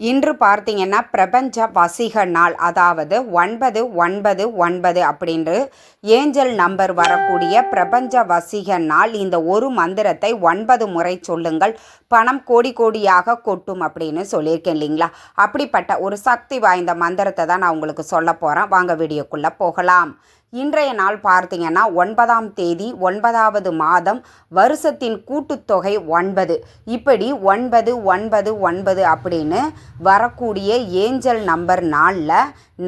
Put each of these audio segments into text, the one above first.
இன்று பார்த்தீங்கன்னா பிரபஞ்ச வசிக நாள் அதாவது ஒன்பது ஒன்பது ஒன்பது அப்படின்று ஏஞ்சல் நம்பர் வரக்கூடிய பிரபஞ்ச வசிக நாள் இந்த ஒரு மந்திரத்தை ஒன்பது முறை சொல்லுங்கள். பணம் கோடி கோடியாக கொட்டும் அப்படின்னு சொல்லியிருக்கேன் இல்லைங்களா? அப்படிப்பட்ட ஒரு சக்தி வாய்ந்த மந்திரத்தை தான் நான் உங்களுக்கு சொல்ல போகிறேன் வாங்க வீடியோக்குள்ளே போகலாம். இன்றைய நாள் பார்த்தீங்கன்னா ஒன்பதாம் தேதி ஒன்பதாவது மாதம் வருஷத்தின் கூட்டுத்தொகை ஒன்பது. இப்படி ஒன்பது ஒன்பது ஒன்பது அப்படின்னு வரக்கூடிய ஏஞ்சல் நம்பர் நாளில்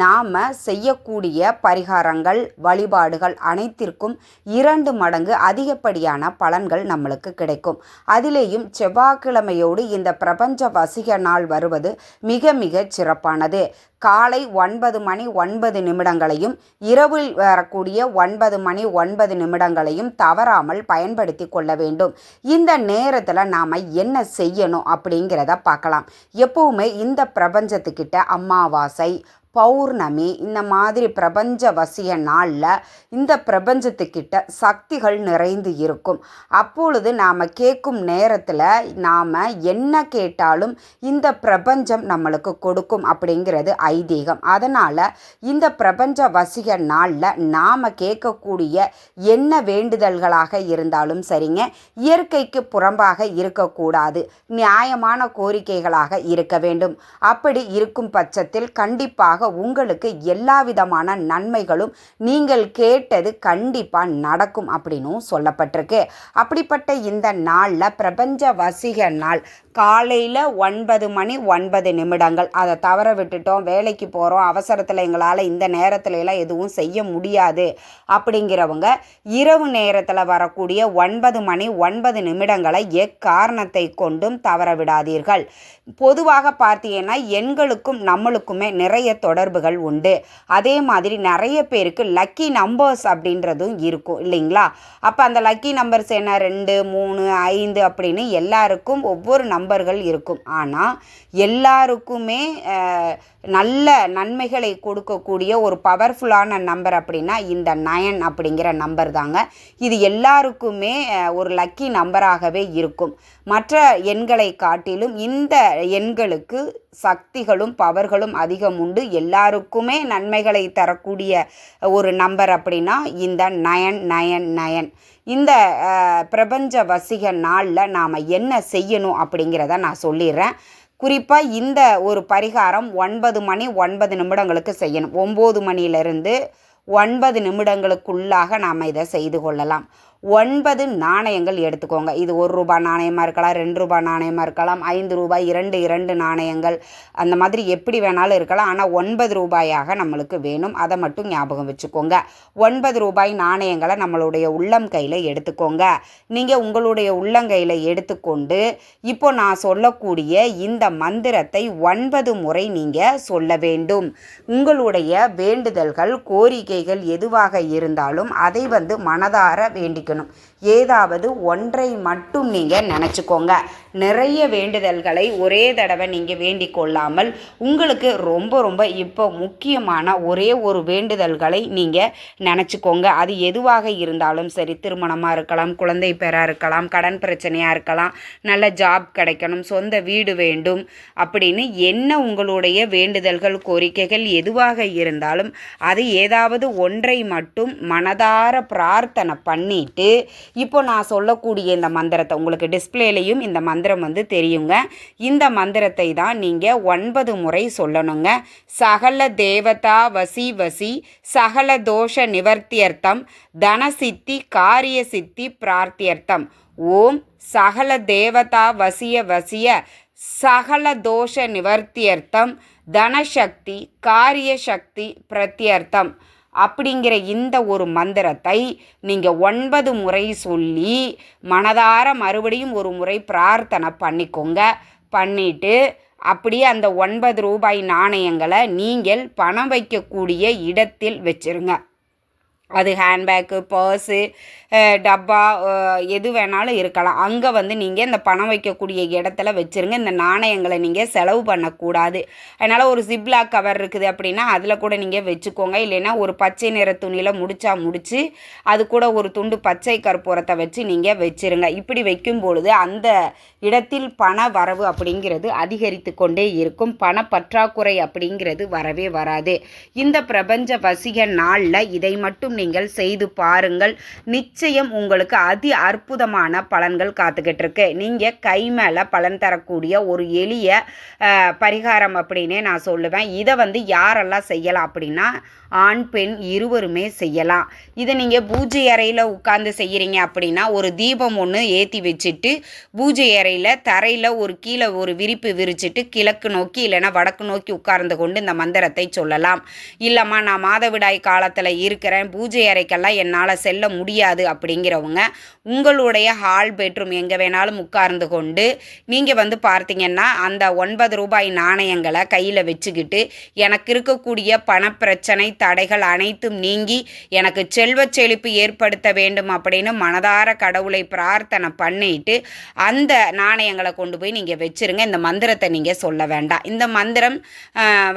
நாம் செய்யக்கூடிய பரிகாரங்கள் வழிபாடுகள் அனைத்திற்கும் இரண்டு மடங்கு அதிகப்படியான பலன்கள் நம்மளுக்கு கிடைக்கும். அதிலேயும் செவ்வாய்க்கிழமையோடு இந்த பிரபஞ்ச வசிக நாள் வருவது மிக மிக சிறப்பானது. காலை ஒன்பது மணி ஒன்பது நிமிடங்களையும் இரவு வரக்கூடிய ஒன்பது மணி ஒன்பது நிமிடங்களையும் தவறாமல் பயன்படுத்தி கொள்ள வேண்டும். இந்த நேரத்தில் நாம் என்ன செய்யணும் அப்படிங்கிறத பார்க்கலாம். எப்போவுமே இந்த பிரபஞ்சத்துக்கிட்ட அமாவாசை பௌர்ணமி இந்த மாதிரி பிரபஞ்ச வசிய நாளில் இந்த பிரபஞ்சத்துக்கிட்ட சக்திகள் நிறைந்து இருக்கும். அப்பொழுது நாம் கேட்கும் நேரத்தில் நாம் என்ன கேட்டாலும் இந்த பிரபஞ்சம் நம்மளுக்கு கொடுக்கும் அப்படிங்கிறது ஐதீகம். அதனால் இந்த பிரபஞ்ச வசிக நாளில் நாம் கேட்கக்கூடிய என்ன வேண்டுதல்களாக இருந்தாலும் சரிங்க இயற்கைக்கு புறம்பாக இருக்கக்கூடாது நியாயமான கோரிக்கைகளாக இருக்க வேண்டும். அப்படி இருக்கும் பட்சத்தில் கண்டிப்பாக உங்களுக்கு எல்லா விதமான நன்மைகளும் நீங்கள் கேட்டது கண்டிப்பாக நடக்கும் அப்படின்னும் சொல்லப்பட்டிருக்கு. அப்படிப்பட்ட இந்த நாளில் பிரபஞ்ச வசிக நாள். காலையில் ஒன்பது மணி ஒன்பது நிமிடங்கள். அதை தவற விட்டுட்டோம் வேலைக்கு போகிறோம் அவசரத்தில் எங்களால் இந்த நேரத்துல எல்லாம் எதுவும் செய்ய முடியாது அப்படிங்கிறவங்க இரவு நேரத்தில் வரக்கூடிய ஒன்பது மணி ஒன்பது நிமிடங்களை எக்காரணத்தை கொண்டும் தவற விடாதீர்கள். பொதுவாக பார்த்தீங்கன்னா எண்களுக்கும் நம்மளுக்குமே நிறைய தொடர்புகள் உண்டு. அதே மாதிரி நிறைய பேருக்கு லக்கி நம்பர்ஸ் அப்படின்றதும் இருக்கும் இல்லைங்களா? அப்போ அந்த லக்கி நம்பர்ஸ் என்ன? ரெண்டு மூணு ஐந்து அப்படின்னு எல்லாருக்கும் ஒவ்வொரு நம்பர்கள் இருக்கும். ஆனால் எல்லாருக்குமே நல்ல நன்மைகளை கொடுக்கக்கூடிய ஒரு பவர்ஃபுல்லான நம்பர் அப்படின்னா இந்த நயன் அப்படிங்கிற நம்பர் தாங்க. இது எல்லாருக்குமே ஒரு லக்கி நம்பராகவே இருக்கும். மற்ற எண்களை காட்டிலும் இந்த எண்களுக்கு சக்திகளும் பவர்களும் அதிகம் உண்டு. எல்லாருக்குமே நன்மைகளை தரக்கூடிய ஒரு நம்பர் அப்படின்னா இந்த நயன் நயன் நயன் இந்த பிரபஞ்ச வசிக நாளில் நாம் என்ன செய்யணும் அப்படிங்கிறத நான் சொல்லிடுறேன். குறிப்பாக இந்த ஒரு பரிகாரம் ஒன்பது மணி ஒன்பது நிமிடங்களுக்கு செய்யணும். ஒம்பது மணியிலிருந்து ஒன்பது நிமிடங்களுக்குள்ளாக நாம் இதை செய்து கொள்ளலாம். ஒன்பது நாணயங்கள் எடுத்துக்கோங்க. இது ஒரு ரூபாய் நாணயமாக இருக்கலாம் ரெண்டு ரூபாய் நாணயமாக இருக்கலாம் ஐந்து ரூபாய் இரண்டு இரண்டு நாணயங்கள். அந்த மாதிரி எப்படி வேணாலும் இருக்கலாம். ஆனால் ஒன்பது ரூபாயாக நம்மளுக்கு வேணும். அதை மட்டும் ஞாபகம் வச்சுக்கோங்க. ஒன்பது ரூபாய் நாணயங்களை நம்மளுடைய உள்ளம் கையில் எடுத்துக்கோங்க. நீங்கள் உங்களுடைய உள்ளங்கையில் எடுத்துக்கொண்டு இப்போ நான் சொல்லக்கூடிய இந்த மந்திரத்தை ஒன்பது முறை நீங்கள் சொல்ல வேண்டும். உங்களுடைய வேண்டுதல்கள் கோரிக்கைகள் எதுவாக இருந்தாலும் அதை வந்து மனதார வேண்டிக்கணும் ஏதாவது ஒன்றை மட்டும் நீங்கள் நினச்சிக்கோங்க. நிறைய வேண்டுதல்களை ஒரே தடவை நீங்கள் வேண்டிக் கொள்ளாமல் உங்களுக்கு ரொம்ப ரொம்ப இப்போ முக்கியமான ஒரே ஒரு வேண்டுதல்களை நீங்கள் நினச்சிக்கோங்க. அது எதுவாக இருந்தாலும் சரி திருமணமாக இருக்கலாம் குழந்தை பெறா இருக்கலாம் கடன் பிரச்சனையாக இருக்கலாம் நல்ல ஜாப் கிடைக்கணும் சொந்த வீடு வேண்டும் அப்படின்னு என்ன உங்களுடைய வேண்டுதல்கள் கோரிக்கைகள் எதுவாக இருந்தாலும் அது ஏதாவது ஒன்றை மட்டும் மனதார பிரார்த்தனை பண்ணிட்டு இப்போ நான் சொல்லக்கூடிய இந்த மந்திரத்தை உங்களுக்கு டிஸ்பிளேலையும் இந்த மந்திரம் வந்து தெரியுங்க. இந்த மந்திரத்தை தான் நீங்கள் ஒன்பது முறை சொல்லணுங்க. சகல தேவதா வசி வசி சகல தோஷ நிவர்த்தியர்த்தம் தனசித்தி காரிய சித்தி பிரார்த்தியர்த்தம். ஓம் சகல தேவதா வசிய வசிய சகல தோஷ நிவர்த்தியர்த்தம் தனசக்தி காரிய சக்தி பிரத்யர்த்தம். அப்படிங்கிற இந்த ஒரு மந்திரத்தை நீங்கள் ஒன்பது முறை சொல்லி மனதார மறுபடியும் ஒரு முறை பிரார்த்தனை பண்ணிக்கோங்க. பண்ணிட்டு அப்படியே அந்த ஒன்பது ரூபாய் நாணயங்களை நீங்கள் பணம் வைக்கக்கூடிய இடத்தில் வச்சிருங்க. அது ஹேண்ட்பேக்கு பர்ஸு டப்பா எது வேணாலும் இருக்கலாம். அங்கே வந்து நீங்கள் இந்த பணம் வைக்கக்கூடிய இடத்துல வச்சுருங்க. இந்த நாணயங்களை நீங்கள் செலவு பண்ணக்கூடாது. அதனால் ஒரு ஜிப்லாக் கவர் இருக்குது அப்படின்னா அதில் கூட நீங்கள் வச்சுக்கோங்க. இல்லைன்னா ஒரு பச்சை நிற துணியில் முடிச்சா முடிச்சு அது கூட ஒரு துண்டு பச்சை கற்பூரத்தை வச்சு நீங்கள் வச்சுருங்க. இப்படி வைக்கும் பொழுது அந்த இடத்தில் பண வரவு அப்படிங்கிறது அதிகரித்து கொண்டே இருக்கும். பண பற்றாக்குறை அப்படிங்கிறது வரவே வராது. இந்த பிரபஞ்ச வசிக நாளில் இதை மட்டும் நீங்கள் செய்து பாருங்கள். நிச்சயம் உங்களுக்கு அதி அற்புதமான பலன்கள் காத்துக்கிட்டு இருக்கு நீங்கள் கை மேலே பலன் தரக்கூடிய ஒரு எளிய பரிகாரம் அப்படின்னே நான் சொல்லுவேன். இதை வந்து யாரெல்லாம் செய்யலாம் அப்படின்னா ஆண் பெண் இருவருமே செய்யலாம். இதை நீங்கள் பூஜை அறையில் உட்கார்ந்து செய்கிறீங்க அப்படின்னா ஒரு தீபம் ஒன்று ஏற்றி வச்சுட்டு பூஜை அறையில் தரையில் ஒரு கீழே ஒரு விரிப்பு விரிச்சிட்டு கிழக்கு நோக்கி இல்லைன்னா வடக்கு நோக்கி உட்கார்ந்து கொண்டு இந்த மந்திரத்தை சொல்லலாம். இல்லைம்மா நான் மாதவிடாய் காலத்தில் இருக்கிறேன். பூஜை அறைக்கெல்லாம் என்னால் செல்ல முடியாது அப்படிங்கிறவங்க உங்களுடைய ஹால் பெட்ரூம் எங்கே வேணாலும் உட்கார்ந்து கொண்டு நீங்கள் வந்து பார்த்தீங்கன்னா அந்த ஒன்பது ரூபாய் நாணயங்களை கையில் வச்சுக்கிட்டு எனக்கு இருக்கக்கூடிய பணப்பிரச்சனை தடைகள் அனைத்தும் நீங்கி எனக்கு செல்வச் செழிப்பு ஏற்படுத்த வேண்டும் அப்படின்னு மனதார கடவுளை பிரார்த்தனை பண்ணிட்டு அந்த நாணயங்களை கொண்டு போய் நீங்கள் வச்சிருங்க. இந்த மந்திரத்தை நீங்கள் சொல்ல வேண்டாம். இந்த மந்திரம்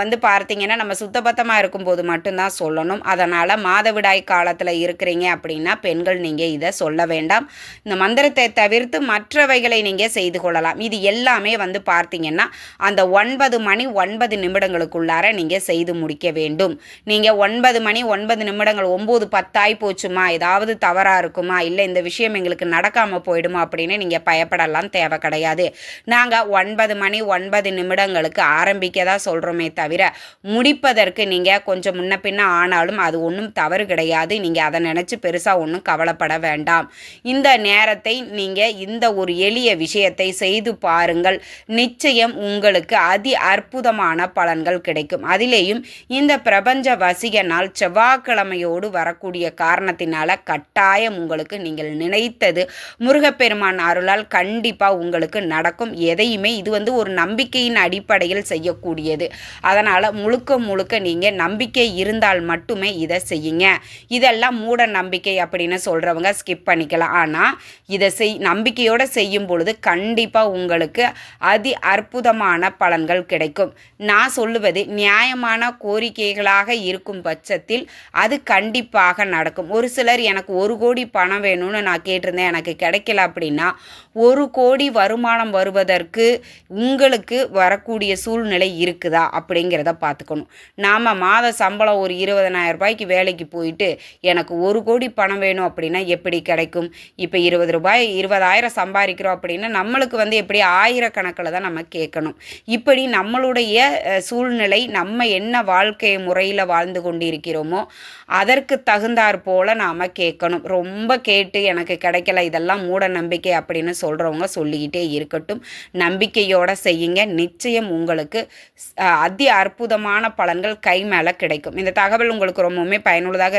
வந்து பார்த்தீங்கன்னா நம்ம சுத்தபத்தமாக இருக்கும்போது மட்டும்தான் சொல்லணும். அதனால் மாதவிடாய் காலத்தில் இருக்கிறீங்க அப்படின்னா பெண்கள் நீங்கள் இதை சொல்ல வேண்டாம். இந்த மந்திரத்தை தவிர்த்து மற்றவைகளை நீங்கள் செய்து கொள்ளலாம். இது எல்லாமே வந்து பார்த்தீங்கன்னா அந்த ஒன்பது மணி ஒன்பது நிமிடங்களுக்குள்ளார நீங்கள் செய்து முடிக்க வேண்டும். நீங்கள் ஒன்பது மணி ஒன்பது நிமிடங்கள் ஒம்பது பத்தாய் போச்சுமா? ஏதாவது தவறாக இருக்குமா? இல்லை இந்த விஷயம் எங்களுக்கு நடக்காமல் போயிடுமா? அப்படின்னு நீங்கள் பயப்படலாம் தேவை கிடையாது. நாங்கள் ஒன்பது மணி ஒன்பது நிமிடங்களுக்கு ஆரம்பிக்க தான் சொல்கிறோமே தவிர முடிப்பதற்கு நீங்கள் கொஞ்சம் முன்ன பின்ன ஆனாலும் அது ஒன்றும் தவறு கிடையாது. நீங்கள் அதை நினச்சி பெருசாக ஒன்றும் கவலைப்பட வேண்டாம். இந்த நேரத்தை நீங்கள் இந்த ஒரு எளிய விஷயத்தை செய்து பாருங்கள். நிச்சயம் உங்களுக்கு அதி அற்புதமான பலன்கள் கிடைக்கும். அதிலேயும் இந்த பிரபஞ்ச வசிக நாள் செவ்வாய்க்கிழமையோடு வரக்கூடிய காரணத்தினால கட்டாயம் உங்களுக்கு நீங்கள் நினைத்தது முருகப்பெருமான் அருளால் கண்டிப்பாக உங்களுக்கு நடக்கும். எதையுமே இது வந்து ஒரு நம்பிக்கையின் அடிப்படையில் செய்யக்கூடியது. அதனால் முழுக்க முழுக்க நீங்கள் நம்பிக்கை இருந்தால் மட்டுமே இதை செய்யுங்க. இதெல்லாம் மூட நம்பிக்கை அப்படின்னு சொல்கிறவங்க ஸ்கிப் பண்ணிக்கலாம். ஆனால் இதை செய் நம்பிக்கையோடு செய்யும் பொழுது கண்டிப்பாக உங்களுக்கு அதி அற்புதமான பலன்கள் கிடைக்கும். நான் சொல்லுவது நியாயமான கோரிக்கைகளாக இருக்கும் பட்சத்தில் அது கண்டிப்பாக நடக்கும். ஒரு சிலர் எனக்கு ஒரு கோடி பணம் வேணும்னு நான் கேட்டிருந்தேன் எனக்கு கிடைக்கல அப்படின்னா ஒரு கோடி வருமானம் வருவதற்கு உங்களுக்கு வரக்கூடிய சூழ்நிலை இருக்குதா அப்படிங்கிறத பார்த்துக்கணும். நாம் மாத சம்பளம் ஒரு இருபதனாயிரம் ரூபாய்க்கு வேலைக்கு போயிட்டு எனக்கு ஒரு கோடி பணம் வேணும் அப்படின்னா எப்படி கிடைக்கும்? இப்போ இருபது ரூபாய் இருபதாயிரம் சம்பாதிக்கிறோம் அப்படின்னா நம்மளுக்கு வந்து எப்படி ஆயிரக்கணக்கில் தான் நம்ம கேட்கணும். இப்படி நம்மளுடைய சூழ்நிலை நம்ம என்ன வாழ்க்கை முறையில் வாழ்ந்து கொண்டிருக்கிறோமோ அதற்கு தகுந்தாற் போல் நாம் கேட்கணும். ரொம்ப கேட்டு எனக்கு கிடைக்கல இதெல்லாம் மூட நம்பிக்கை அப்படின்னு சொல்கிறவங்க சொல்லிக்கிட்டே இருக்கட்டும். நம்பிக்கையோட செய்யுங்க. நிச்சயம் உங்களுக்கு அதி அற்புதமான பலன்கள் கை மேலே கிடைக்கும். இந்த தகவல் உங்களுக்கு ரொம்பவுமே பயனுள்ளதாக